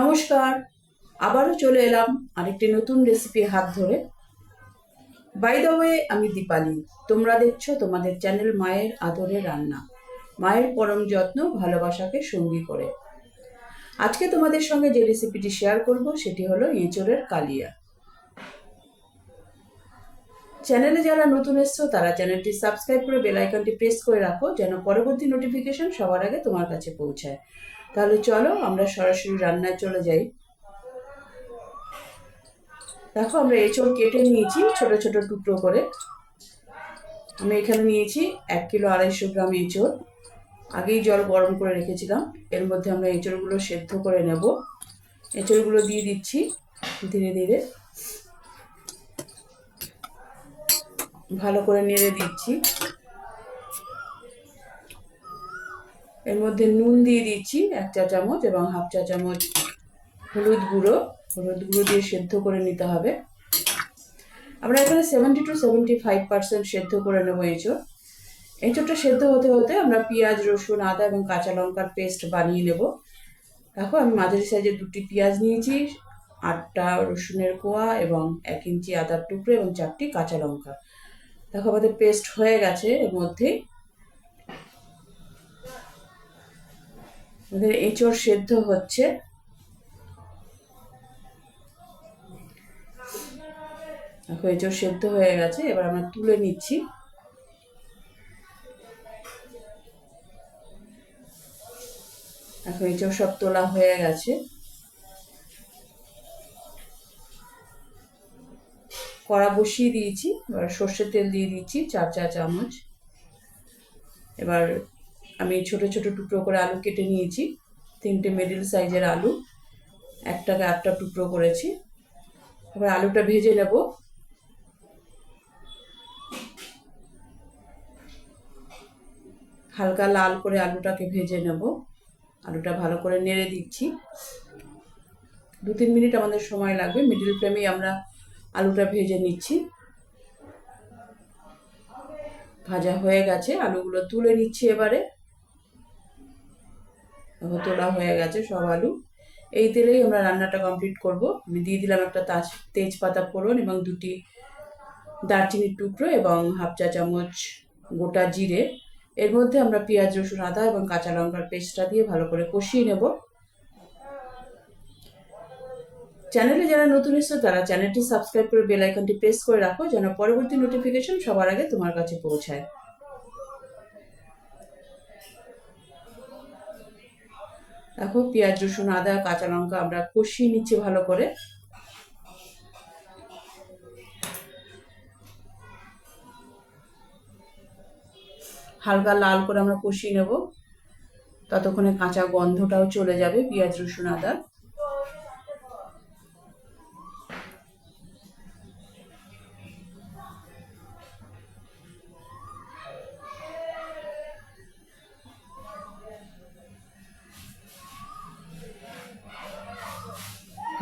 নমস্কার, আবারও চলে এলাম আরেকটি নতুন রেসিপি হাত ধরে। বাই দ্য ওয়ে আমি দীপালি। তোমরা দেখছ তোমাদের চ্যানেল মায়ের আদরে রান্না। মায়ের পরম যত্ন, ভালোবাসাকে সঙ্গী করে। আজকে তোমাদের সঙ্গে যে রেসিপিটি শেয়ার করব, সেটি হলো এঁচড়ের কালিয়া। চ্যানেলে যারা নতুন এসছো, তারা চ্যানেলটি সাবস্ক্রাইব করে বেল আইকনটি প্রেস করে রাখো, যেন পরবর্তী নোটিফিকেশন সবার আগে তোমার কাছে পৌঁছায়। তাহলে চলো আমরা সরাসরি রান্নায় চলে যাই। দেখো আমরা এঁচড় কেটে নিয়েছি ছোট ছোট টুকরো করে। আমি এখানে নিয়েছি এক কিলো আড়াইশো গ্রাম এঁচড়। আগেই জল গরম করে রেখেছিলাম। এর মধ্যে আমরা এঁচড়গুলো সেদ্ধ করে নেব। এঁচড়গুলো দিয়ে দিচ্ছি ধীরে ধীরে। ভালো করে নেড়ে দিচ্ছি। এর মধ্যে নুন দিয়ে দিচ্ছি এক চা চামচ এবং হাফ চা চামচ হলুদ গুঁড়ো। হলুদ গুঁড়ো দিয়ে সেদ্ধ করে নিতে হবে। আমরা এখানে seventy two seventy five percent সেদ্ধ করে নেব এঁচড় এঁচড়টা সেদ্ধ হতে হতে আমরা পেঁয়াজ, রসুন, আদা এবং কাঁচা লঙ্কার পেস্ট বানিয়ে নেব। দেখো, আমি মাঝারি সাইজের দুটি পেঁয়াজ নিয়েছি, আটটা রসুনের কোয়া এবং এক ইঞ্চি আদার টুকরো এবং চারটি কাঁচা লঙ্কা। দেখো, আমাদের পেস্ট হয়ে গেছে। এর মধ্যেই আমাদের এঁচড় সেদ্ধ হচ্ছে। দেখো, এঁচড় সেদ্ধ হয়ে গেছে, এবার আমরা তুলে নিচ্ছি। এখন এঁচড় সব তোলা হয়ে গেছে। কড়া বসিয়ে দিয়েছি, এবার সর্ষের তেল দিয়ে দিচ্ছি, চার চা চামচ এবার আমি ছোট ছোট টুকরো করে আলু কেটে নিয়েছি। তিনটে মিডিল সাইজের আলু, একটাকে আটটা টুকরো করেছি। এবার আলুটা ভেজে নেব। হালকা লাল করে আলুটাকে ভেজে নেব। আলুটা ভালো করে নেড়ে দিচ্ছি। দু তিন মিনিট আমাদের সময় লাগবে। মিডিল ফ্লেমেই আমরা আলুটা ভেজে নিচ্ছি। ভাজা হয়ে গেছে। আলুগুলো তুলে নিচ্ছি এবারে। দেখো তোলা হয়ে গেছে সব আলু। এই তেলেই আমরা রান্নাটা কমপ্লিট করব। আমি দিয়ে দিলাম একটা তাজ, তেজপাতা ফোড়ন এবং দুটি দারচিনির টুকরো এবং হাফ চা চামচ গোটা জিরে। এর মধ্যে আমরা পেঁয়াজ, রসুন, আদা এবং কাঁচা লঙ্কার পেস্টটা দিয়ে ভালো করে কষিয়ে নেব। চ্যানেলে যারা নতুন এসছো, তারা চ্যানেলটি সাবস্ক্রাইব করে বেল আইকনটি প্রেস করে রাখো যেন পরবর্তী নোটিফিকেশন সবার আগে তোমার কাছে পৌঁছায়। দেখো, পেঁয়াজ, রসুন, আদা, কাঁচা লঙ্কা আমরা কষিয়ে নিচ্ছি ভালো করে। হালকা লাল করে আমরা কষিয়ে নেব। ততক্ষণে কাঁচা গন্ধটাও চলে যাবে, পেঁয়াজ, রসুন আদার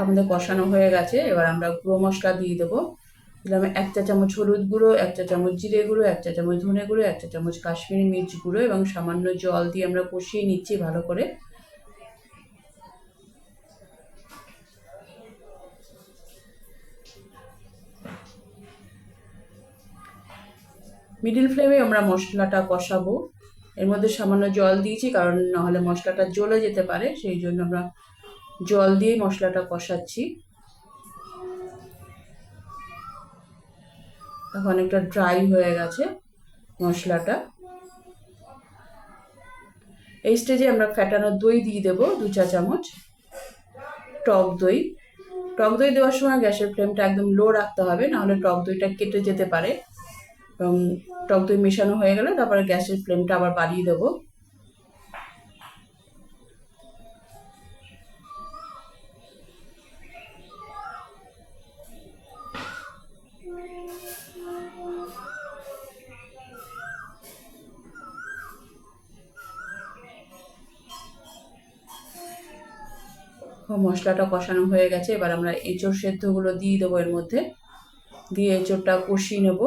আমাদের কষানো হয়ে গেছে, এবার আমরা গুঁড়ো মশলা দিয়ে দেবো। দিলাম এক চা চামচ হলুদ গুঁড়ো, এক চা চামচ জিরে গুঁড়ো, এক চা চামচ ধনে গুঁড়ো, এক চা চামচ কাশ্মীরি মির্চ গুঁড়ো এবং সামান্য জল দিয়ে আমরা কষিয়ে নিচ্ছি ভালো করে। মিডিল ফ্লেমে আমরা মশলাটা কষাবো। এর মধ্যে সামান্য জল দিয়েছি, কারণ নাহলে মশলাটা জ্বলে যেতে পারে, সেই জন্য আমরা জল দিয়ে মশলাটা কষাচ্ছি। এখন অনেকটা ড্রাই হয়ে গেছে মশলাটা। এই স্টেজে আমরা ফ্যাটানো দই দিয়ে দেবো দু চা চামচ, টক দই। টক দই দেওয়ার সময় গ্যাসের ফ্লেমটা একদম লো রাখতে হবে, নাহলে টক দইটা কেটে যেতে পারে। এবং টক দই মেশানো হয়ে গেলে তারপরে গ্যাসের ফ্লেমটা আবার বাড়িয়ে দেবো। মশলাটা কষানো হয়ে গেছে, এবার আমরা এঁচড় সেদ্ধগুলো দিয়ে দেবো এর মধ্যে। দিয়ে এঁচড়টা কষিয়ে নেব।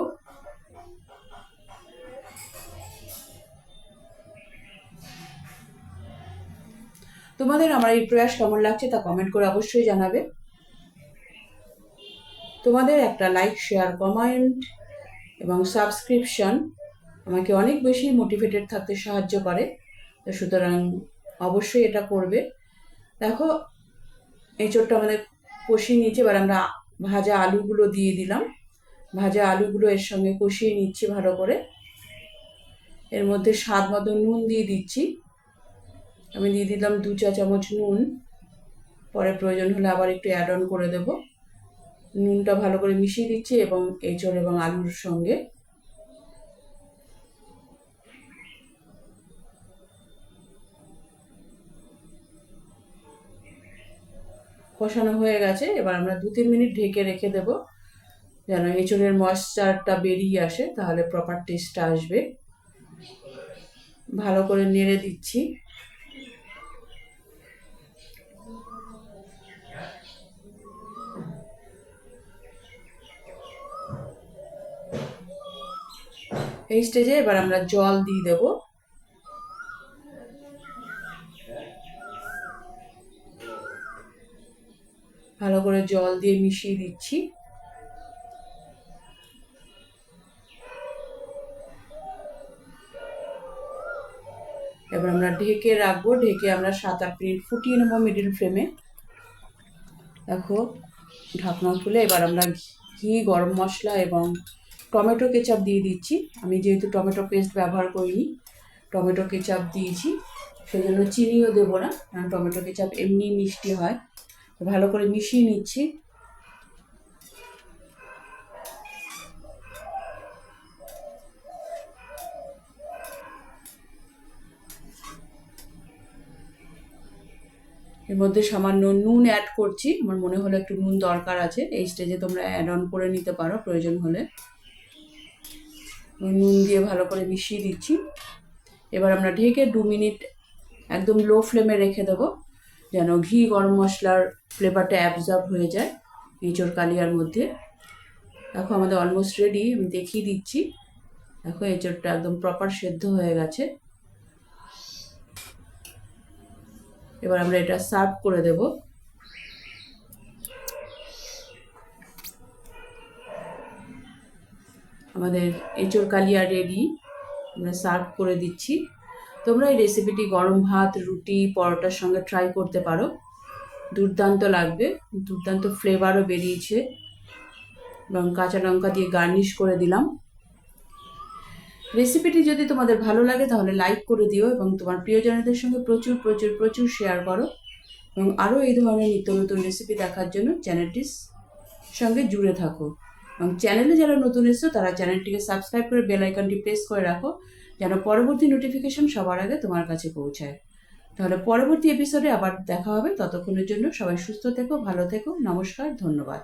তোমাদের আমার এই প্রয়াস কেমন লাগছে তা কমেন্ট করে অবশ্যই জানাবে। তোমাদের একটা লাইক শেয়ার কমেন্ট এবং সাবস্ক্রিপশন আমাকে অনেক বেশি মোটিভেটেড থাকতে সাহায্য করে। তো সুতরাং অবশ্যই এটা করবে। দেখো এঁচোড়টা আমাদের কষিয়ে নিয়েছে, এবার আমরা ভাজা আলুগুলো দিয়ে দিলাম। ভাজা আলুগুলো এর সঙ্গে কষিয়ে নিচ্ছি ভালো করে। এর মধ্যে স্বাদ মতো নুন দিয়ে দিচ্ছি। আমি দিয়ে দিলাম দু চা চামচ নুন। পরে প্রয়োজন হলে আবার একটু অ্যাড অন করে দেব। নুনটা ভালো করে মিশিয়ে দিচ্ছি এবং এঁচড় এবং আলুর সঙ্গে কষানো হয়ে গেছে, এবার আমরা দু তিন মিনিট ঢেকে রেখে দেব, যেন এঁচড়ের ময়েশ্চারটা বেরিয়ে আসে, তাহলে প্রপার টেস্টটা আসবে। ভালো করে নেড়ে দিচ্ছি। এই স্টেজে এবার আমরা জল দিয়ে দেব। ভালো করে জল দিয়ে মিশিয়ে দিচ্ছি। এবার আমরা ঢেকে রাখব। ঢেকে আমরা সাত আট মিনিট ফুটিয়ে নেব মিডিল ফ্লেমে দেখো, ঢাকনা খুলে এবার আমরা ঘি, গরম মশলা এবং টমেটো কেচাপ দিয়ে দিচ্ছি। আমি যেহেতু টমেটো পেস্ট ব্যবহার করিনি, টমেটো কেচাপ দিয়েছি সেই জন্য চিনিও দেবো না, কারণ টমেটো কেচাপ এমনি মিষ্টি হয়। ভালো করে মিশিয়ে নিচ্ছি। এর মধ্যে সামান্য নুন অ্যাড করছি। আমার মনে হলো একটু নুন দরকার আছে। এই স্টেজে তোমরা অ্যাড অন করে নিতে পারো, প্রয়োজন হলে। নুন দিয়ে ভালো করে মিশিয়ে দিচ্ছি। এবার আমরা ঢেকে দু মিনিট একদম লো ফ্লেমে রেখে দেবো। যেন ঘি, গরম মশলার ফ্লেভারটা অ্যাবজর্ব হয়ে যায় এঁচোর কালিয়ার মধ্যে। দেখো, আমাদের অলমোস্ট রেডি আমি দেখিয়ে দিচ্ছি। দেখো, এঁচোরটা একদম প্রপার সেদ্ধ হয়ে গেছে। এবার আমরা এটা সার্ভ করে দেব। আমাদের এঁচোর কালিয়া রেডি আমরা সার্ভ করে দিচ্ছি। তোমরা এই রেসিপিটি গরম ভাত, রুটি, পরোটার সঙ্গে ট্রাই করতে পারো। দুর্দান্ত লাগবে, দুর্দান্ত ফ্লেভারও বেরিয়েছে। এবং কাঁচা লঙ্কা দিয়ে গার্নিশ করে দিলাম। রেসিপিটি যদি তোমাদের ভালো লাগে তাহলে লাইক করে দিও এবং তোমার প্রিয়জনদের সঙ্গে প্রচুর প্রচুর প্রচুর শেয়ার করো। এবং আরও এই ধরনের নিত্য নতুন রেসিপি দেখার জন্য চ্যানেলটির সঙ্গে জুড়ে থাকো। এবং চ্যানেলে যারা নতুন এসছো, তারা চ্যানেলটিকে সাবস্ক্রাইব করে বেল আইকনটি প্রেস করে রাখো, যেন পরবর্তী নোটিফিকেশন সবার আগে তোমার কাছে পৌঁছায়। তাহলে পরবর্তী এপিসোডে আবার দেখা হবে। ততক্ষণের জন্য সবাই সুস্থ থেকো, ভালো থেকো। নমস্কার, ধন্যবাদ।